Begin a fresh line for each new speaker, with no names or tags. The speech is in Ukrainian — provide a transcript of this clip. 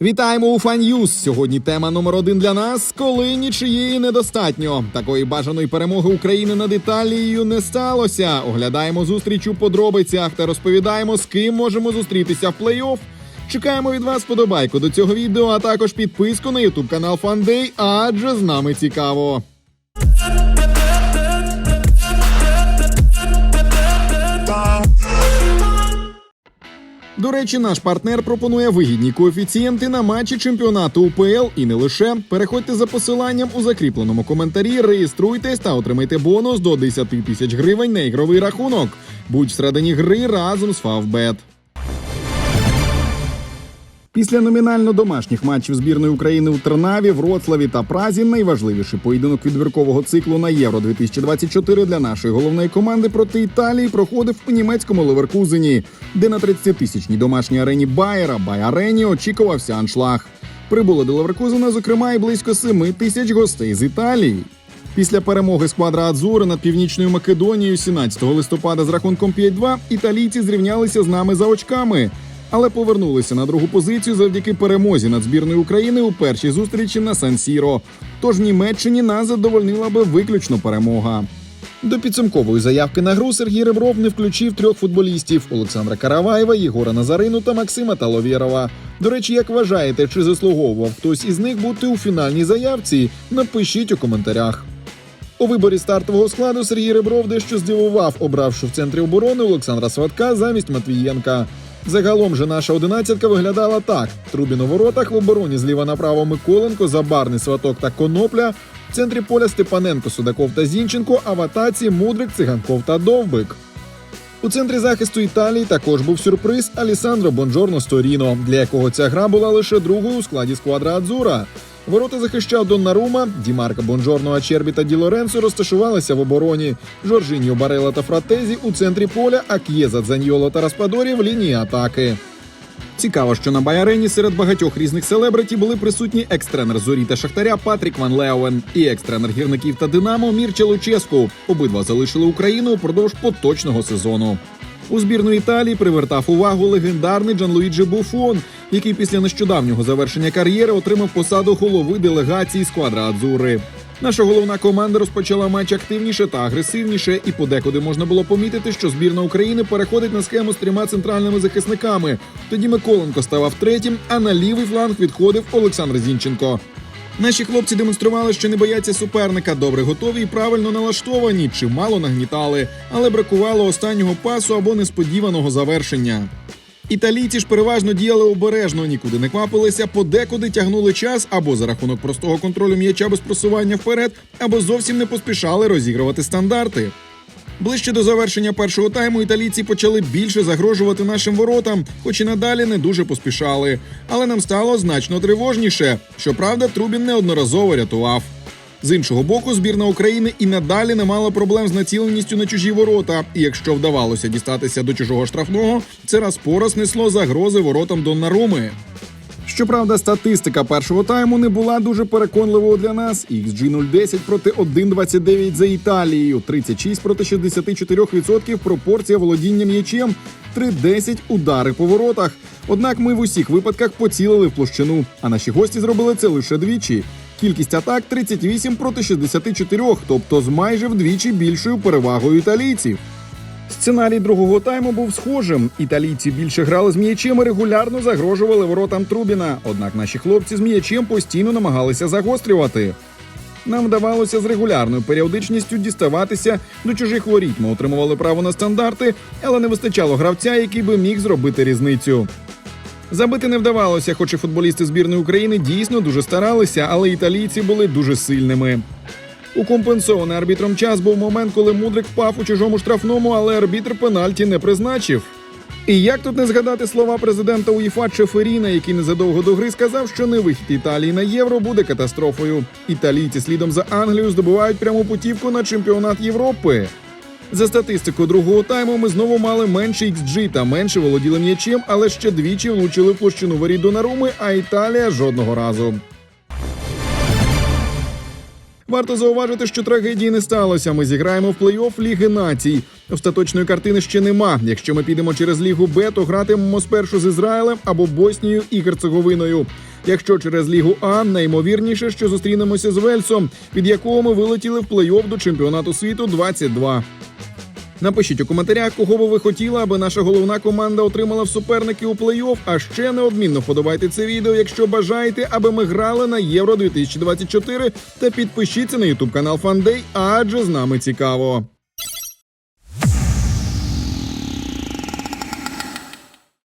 Вітаємо у Фан'юз. Сьогодні тема номер один для нас. Коли нічиєї недостатньо. Такої бажаної перемоги України над Італією не сталося. Оглядаємо зустріч у подробицях та розповідаємо, з ким можемо зустрітися в плей-офф. Чекаємо від вас подобайку до цього відео, а також підписку на ютуб канал Фандей, адже з нами цікаво. До речі, наш партнер пропонує вигідні коефіцієнти на матчі чемпіонату УПЛ і не лише. Переходьте за посиланням у закріпленому коментарі, реєструйтесь та отримайте бонус до 10 тисяч гривень на ігровий рахунок. Будь всередині гри разом з Фавбет. Після номінально домашніх матчів збірної України у Тернаві, Вроцлаві та Празі найважливіший поєдинок відбіркового циклу на Євро 2024 для нашої головної команди проти Італії проходив у німецькому Леверкузені, де на 30-тисячній домашній арені Байера Бай-Арені очікувався аншлаг. Прибули до Леверкузена, зокрема, і близько 7 тисяч гостей з Італії. Після перемоги сквадра Адзури над північною Македонією 17 листопада з рахунком 5-2 італійці зрівнялися з нами за очками, але повернулися на другу позицію завдяки перемозі над збірною України у першій зустрічі на Сан-Сіро. Тож Німеччині нас задовольнила би виключно перемога. До підсумкової заявки на гру Сергій Ребров не включив трьох футболістів Олександра Караваєва, Єгора Назарину та Максима Таловєрова. До речі, як вважаєте, чи заслуговував хтось із них бути у фінальній заявці? Напишіть у коментарях. У виборі стартового складу Сергій Ребров дещо здивував, обравши в центрі оборони Олександра Сватка замість Матвієнка. Загалом же наша одинадцятка виглядала так: Трубін у воротах в обороні зліва направо Миколенко, Забарний, Сваток та Конопля. В центрі поля Степаненко, Судаков та Зінченко, а в атаці Мудрик, Циганков та Довбик. У центрі захисту Італії також був сюрприз Алісандро Бонджорно Сторіно, для якого ця гра була лише другою у складі сквадра Адзура. Ворота захищав Доннарума, Дімарка Бонджорно, Ачербі та Ді Лоренцо розташувалися в обороні. Жоржиньо Барела та Фратезі у центрі поля, а К'єза, Дзаньйоло та Распадорі в лінії атаки. Цікаво, що на Байарені серед багатьох різних селебриті були присутні екс-тренер зорі та шахтаря Патрік Ван Леуен і екс-тренер гірників та Динамо Мірча Луческу. Обидва залишили Україну упродовж поточного сезону. У збірну Італії привертав увагу легендарний Джанлуїджі Буфон, який після нещодавнього завершення кар'єри отримав посаду голови делегації сквадра Адзури. Наша головна команда розпочала матч активніше та агресивніше, і подекуди можна було помітити, що збірна України переходить на схему з трьома центральними захисниками. Тоді Миколенко ставав третім, а на лівий фланг відходив Олександр Зінченко. Наші хлопці демонстрували, що не бояться суперника, добре готові і правильно налаштовані, чимало нагнітали, але бракувало останнього пасу або несподіваного завершення. Італійці ж переважно діяли обережно, нікуди не квапилися, подекуди тягнули час або за рахунок простого контролю м'яча без просування вперед, або зовсім не поспішали розігрувати стандарти. Ближче до завершення першого тайму італійці почали більше загрожувати нашим воротам, хоч і надалі не дуже поспішали. Але нам стало значно тривожніше. Щоправда, Трубін неодноразово рятував. З іншого боку, збірна України і надалі не мала проблем з націленістю на чужі ворота. І якщо вдавалося дістатися до чужого штрафного, це раз по раз несло загрози воротам Доннаруми. Щоправда, статистика першого тайму не була дуже переконливою для нас. XG 010 проти 1,29 за Італією, 36 проти 64% пропорція володіння м'ячем, 3,10 удари по воротах. Однак ми в усіх випадках поцілили в площину, а наші гості зробили це лише двічі. Кількість атак 38 проти 64, тобто з майже вдвічі більшою перевагою італійців. Сценарій другого тайму був схожим. Італійці більше грали з м'ячем і регулярно загрожували воротам Трубіна. Однак наші хлопці з м'ячем постійно намагалися загострювати. Нам вдавалося з регулярною періодичністю діставатися до чужих воріт. Ми отримували право на стандарти, але не вистачало гравця, який би міг зробити різницю. Забити не вдавалося, хоч і футболісти збірної України дійсно дуже старалися, але італійці були дуже сильними. У компенсований арбітром час був момент, коли Мудрик впав у чужому штрафному, але арбітр пенальті не призначив. І як тут не згадати слова президента УЄФА Чеферіна, який незадовго до гри сказав, що не вихід Італії на євро буде катастрофою. Італійці слідом за Англією здобувають пряму путівку на чемпіонат Європи. За статистикою другого тайму ми знову мали менше XG та менше володіли м'ячем, але ще двічі влучили в площину воріт Донаруми, а Італія жодного разу. Варто зауважити, що трагедії не сталося. Ми зіграємо в плей-офф Ліги націй. Остаточної картини ще нема. Якщо ми підемо через Лігу Б, то гратимемо спершу з Ізраїлем або Боснією і Герцеговиною. Якщо через Лігу А, найімовірніше, що зустрінемося з Вельсом, від якого ми вилетіли в плей-офф до чемпіонату світу 22. Напишіть у коментарях, кого би ви хотіли, аби наша головна команда отримала в суперники у плей-офф. А ще неодмінно вподобайте це відео, якщо бажаєте, аби ми грали на Євро 2024 та підпишіться на ютуб канал Фандей, адже з нами цікаво.